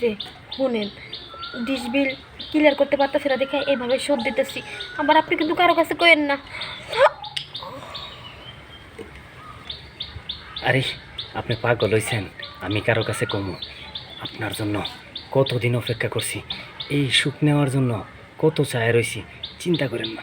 যে শুনেন dish bill clear করতে পারতেছি না দেখে এইভাবে শোধ দিতেছি। আবার আপনি কিন্তু কারও কাছে কইেন না। আরে, আপনি পাগল হয়েছেন আমি কারও কাছে কমু। আপনার জন্য কতদিন অপেক্ষা করছি। এই সুখ নেওয়ার জন্য কত চায় রয়েছি চিন্তা করেন না।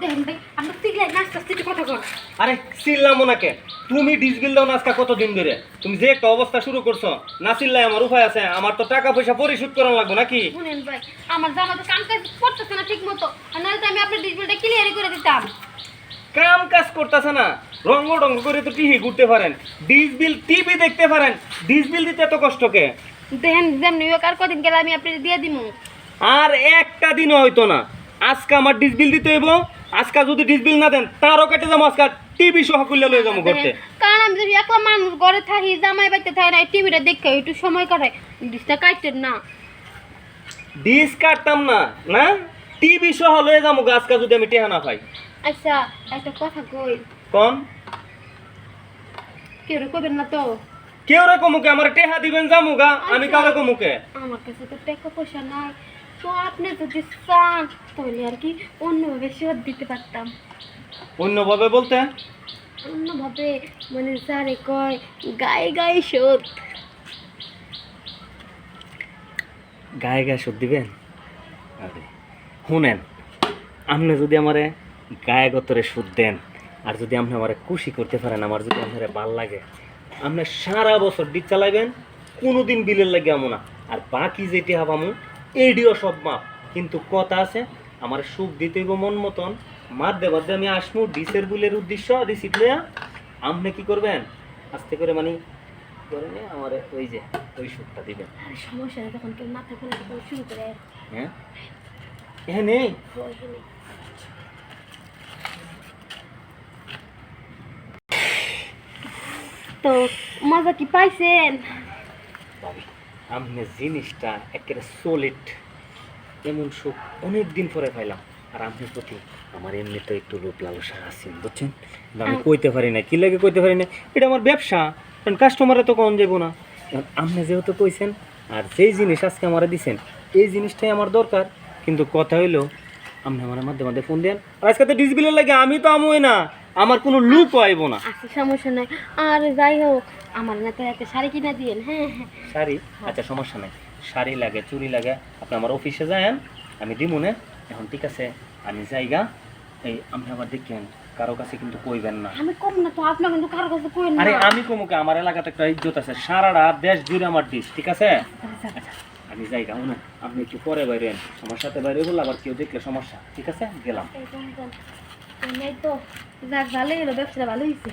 দেখেন ভাই আপনার তিগলাই নাচতে একটু কথা কর আরে চিল্লাম ওনাকে। তুমি ডিসবিল দাও না আজকে কতদিন ধরে? তুমি যে একটা অবস্থা শুরু করছ না চিল্লাই আমার উপায় আছে আমার তো টাকা পয়সা পরিশোধ করানো লাগবে নাকি? শুনেন ভাই আমার জামা তো কাম কাজ করতেছে না ঠিক মতো আর নাহলে তো আমি আপনার ডিশ বিলটা ক্লিয়ারই করে দিতাম। কাম কাজ করতেছে না রঙ্গ ডঙ্গ করে তো টিভি ঘুরতে পারেন ডিসবিল টিভি দেখতে পারেন ডিসবিল দিতে এত কষ্টকে দেখেন যেমনি হোক আর কদিন গেলে আমি আপনার দিয়ে দিমু। আর একটা দিনও হয়তো না আজকে আমার ডিসবিল দিতে হইব আজকে যদি ডিসবিল না দেন তারও কেটে যাব আজকে টিভি সহ করলে লয়ে যাব করতে কারণ আমি যদি একলা মানুষ ঘরে থাকি জামাই বাড়িতে থাকি না টিভিটা দেখে একটু সময় কাটাই। ডিশটা কাটতেন না। ডিস কাটতাম না না? টিভি সহ লয়ে যাব আজকে যদি আমি টেহা না পাই। আচ্ছা একটা কথা কই? কন? কেউ কইবেন না তো? কেউ রে কমুকে আমার টেহা দিবেন জামুগা আমি কারও কমুকে? আমার কাছে তো টাকা পয়সা নাই। তো আপনি যদি চান তাহলে আর কি অন্যভাবে শোধ দিতে পারতাম। অন্যভাবে বলতে? অন্যভাবে? মানে যারে কয় গায়ে গায়ে শোধ গায়ে গায়ে সুখ দিবেন আরে শুনেন আপনি যদি আমারে গায়ে গতরে সুদ দেন আর যদি আপনি আমারে খুশি করতে পারেন আমার যদি আপনার ভালো লাগে আপনি সারা বছর ডিপ চালাইবেন কোনোদিন বিলের লাগে আমো না। আর বাকি যেটি হাবামু এডিও সব মাপ। কিন্তু কথা আছে আমার সুখ দিতে মন মতন। মার দেবার আমি আসমু ডিসের বুলের উদ্দেশ্য রিসিট লইয়া। আপনি কি করবেন? আস্তে করে মানে করে নিয়ে আমার ওই যে ওই সুখটা দিবেন। আর সমস্যা তখন কেউ না থাকলে শুরু করে। হ্যাঁ? হ্যাঁ নেই? তো মজা কি পাইছেন? আমি জিনিসটা একেবারে সলিড এমন সুখ অনেক দিন পরে পাইলাম। আর আপনার প্রতি আমার এমনিতে একটু লোভ লালসা আছে বুঝছেন? আমি কইতে পারি না কি লাগে কইতে পারি না। এটা আমার ব্যবসা কারণ কাস্টমারে তো কম যাব না। আপনি যেহেতু কইছেন আর যেই জিনিস আজকে আমার দিছেন এই জিনিসটাই আমার দরকার। কিন্তু কথা হইল আপনি আমার মাধ্যমে মাঝে ফোন দেন। আর আজকে তো ডিসবিলের লাগে আমি তো আমই না। আমার কোনো লুক আইব না। আচ্ছা সমস্যা নাই। আর যাই হোক আমার না তো একটা শাড়ি কিনা দিয়েন হ্যাঁ হ্যাঁ। শাড়ি? আচ্ছা সমস্যা নাই। শাড়ি লাগে চুড়ি লাগে। আপনি আমার অফিসে যায়েন আমি দিব না। এখন ঠিক আছে আমি যাইগা। এই আপনি আবার দেখেন কারও কাছে কিন্তু কইবেন না। আমি কম না তো আপনার কিন্তু কারও কাছে কইেন না। আরে আমি কমুকে আমার এলাকাতে একটা ইজ্জত আছে। সারাটা দেশ জুড়ে আমার ডিশ ঠিক আছে? আচ্ছা, আচ্ছা আমি যাইগা উনি আপনি একটু পরে বাইরেন। আমার সাথে বাইরে বললে আবার কেউ দেখলে সমস্যা ঠিক আছে? গেলাম। যান, যান। তো যাক ভালোই হলো ব্যবসাটা ভালো হয়েছে